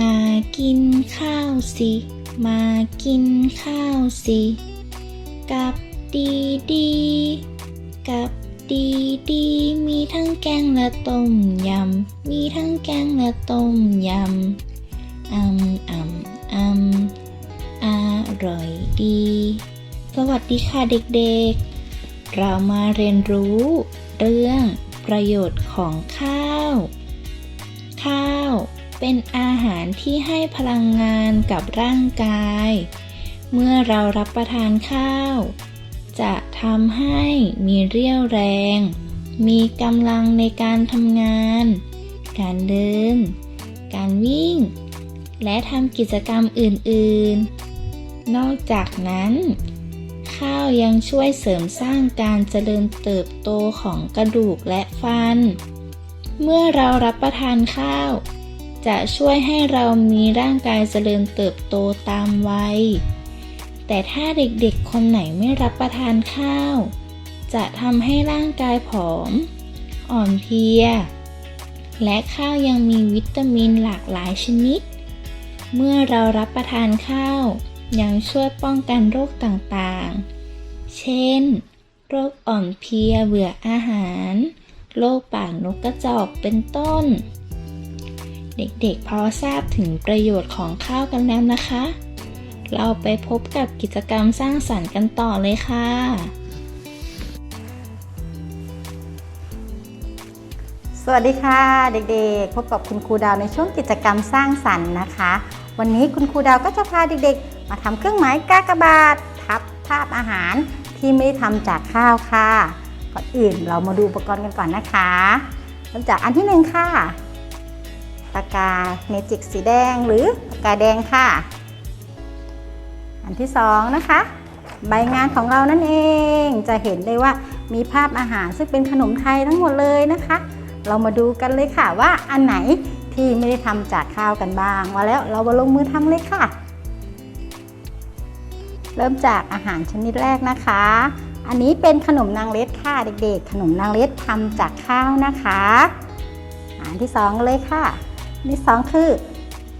มากินข้าวสิ มากินข้าวสิ กับดีดี กับดีดี มีทั้งแกงและต้มยำ มีทั้งแกงและต้มยำอืมอืมอืมอร่อยดี สวัสดีค่ะเด็กๆ เรามาเรียนรู้ เรื่องประโยชน์ของข้าว ข้าว เป็นอาหารที่ให้พลังงานกับร่างกาย เมื่อเรารับประทานข้าว จะทำให้มีเรี่ยวแรง มีกำลังในการทำงาน การเดิน การวิ่ง และทำกิจกรรมอื่น ๆ นอกจากนั้น ข้าวยังช่วยเสริมสร้างการเจริญเติบโตของกระดูกและฟัน เมื่อเรารับประทานข้าว จะช่วยให้เรามีร่างกายเจริญเติบโตตามวัย แต่ถ้าเด็กๆ คนไหนไม่รับประทานข้าว จะทำให้ร่างกายผอม อ่อนเพลีย และข้าวยังมีวิตามินหลากหลายชนิด เมื่อเรารับประทานข้าวยังช่วยป้องกันโรคต่างๆ เช่น โรคอ่อนเพลียเบื่ออาหาร โรคปากนกกระจอกเป็นต้น เด็กๆพอทราบถึงประโยชน์ของข้าวกันแล้วนะคะ เราไปพบกับกิจกรรมสร้างสรรค์กันต่อเลยค่ะสวัสดีค่ะเด็กๆ พบกับคุณครูดาวในช่วงกิจกรรมสร้างสรรค์นะคะ วันนี้คุณครูดาวก็จะพาเด็กๆ มาทำเครื่องหมายกากบาททับภาพอาหารที่ไม่ได้ทำจากข้าวค่ะก่อนอื่นเรามาดูอุปกรณ์กันก่อนนะคะเริ่มจากอันที่หนึ่งค่ะ ปากกาเมจิกสีแดงหรือปากกาแดงค่ะ อันที่สองนะคะ ใบงานของเรานั่นเองจะเห็นได้ว่ามีภาพอาหารซึ่งเป็นขนมไทยทั้งหมดเลยนะคะ เรามาดูกันเลยค่ะว่าอันไหนที่ไม่ได้ทำจากข้าวกันบ้างมาแล้วเรามาลงมือทำเลยค่ะ เริ่มจากอาหารชนิดแรกนะคะ อันนี้เป็นขนมนางเล็ดค่ะเด็กๆ ขนมนางเล็ดทำจากข้าวนะคะ อันที่สองเลยค่ะ ที่สองคือ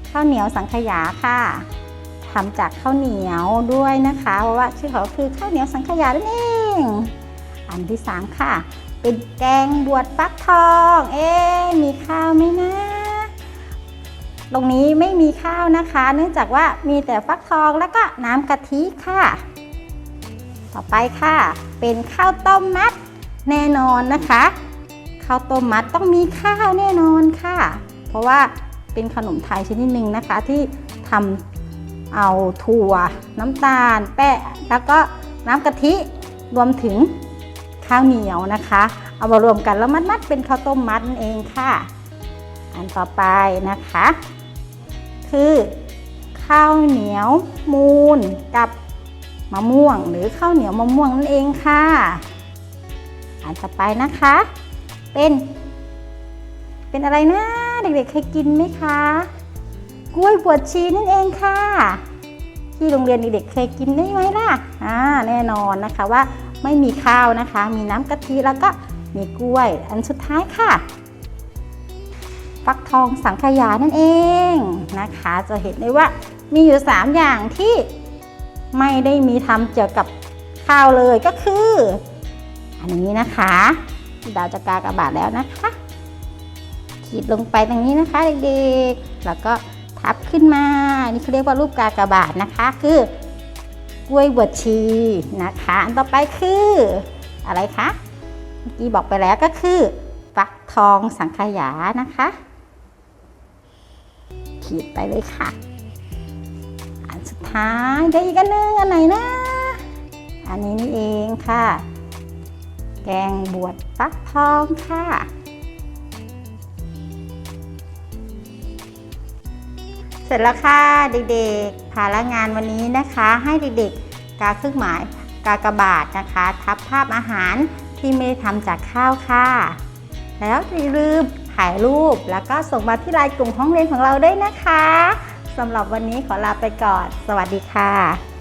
ข้าวเหนียวสังขยาค่ะทำจากข้าวเหนียวด้วยนะคะ เพราะว่าชื่อเขาคือข้าวเหนียวสังขยานั่นเอง อันที่สามค่ะ เป็นแกงบวชฟักทอง เอ๊มีข้าวไหมนะ ตรงนี้ไม่มีข้าวนะคะ เนื่องจากว่ามีแต่ฟักทองแล้วก็น้ำกะทิค่ะ ต่อไปค่ะ เป็นข้าวต้มมัดแน่นอนนะคะ ข้าวต้มมัดต้องมีข้าวแน่นอนค่ะ เพราะว่าเป็นขนมไทยชนิดหนึ่งนะคะที่ทำเอาถั่ว น้ำตาล แป้งแล้วก็น้ำกะทิรวมถึงข้าวเหนียวนะคะ เอามารวมกันแล้วมัดๆเป็นข้าวต้มมัดนั่นเองค่ะ อันต่อไปนะคะ คือข้าวเหนียวมูนกับมะม่วง หรือข้าวเหนียวมะม่วงนั่นเองค่ะ อันต่อไปนะคะ เป็น เป็นอะไรนะ เด็กๆเคยกินไหมคะ กล้วยบวชชีนั่นเองค่ะ ที่โรงเรียนเด็กๆเคยกินได้ไหมล่ะอ่าแน่นอนนะคะว่าไม่มีข้าวนะคะ มีน้ำกะทิแล้วก็มีกล้วยอันสุดท้ายค่ะ ฟักทองสังขยานั่นเองนะคะ จะเห็นได้ว่ามีอยู่ 3 อย่างที่ไม่ได้มีทำเกี่ยวกับข้าวเลยก็คือ อันนี้นะคะดาวจะกากระบาดแล้วนะคะ ขีดลงไปตรงนี้นะคะเด็กๆ แล้วก็ทับขึ้นมา นี่เขาเรียกว่ารูปกากบาทนะคะ คือกล้วยบวชชีนะคะ อันต่อไปคืออะไรคะเมื่อกี้บอกไปแล้วก็คือฟักทองสังขยานะคะ ขีดไปเลยค่ะ อันสุดท้ายได้อีกอันหนึงอันไหนนะ อันนี้นี่เองค่ะ แกงบวชฟักทองค่ะ ร็จแล้วค่ะเด็กๆภาระงานวันนี้นะคะ ให้เด็กๆ กาเครื่องหมายกากบาทนะคะ ทับภาพอาหารที่ไม่ได้ทำจากข้าวค่ะ แล้วอย่าลืมถ่ายรูปแล้วก็ส่งมาที่ไลน์กลุ่มห้องเรียนของเราได้วยนะคะสำหรับวันนี้ขอลาไปก่อน สวัสดีค่ะ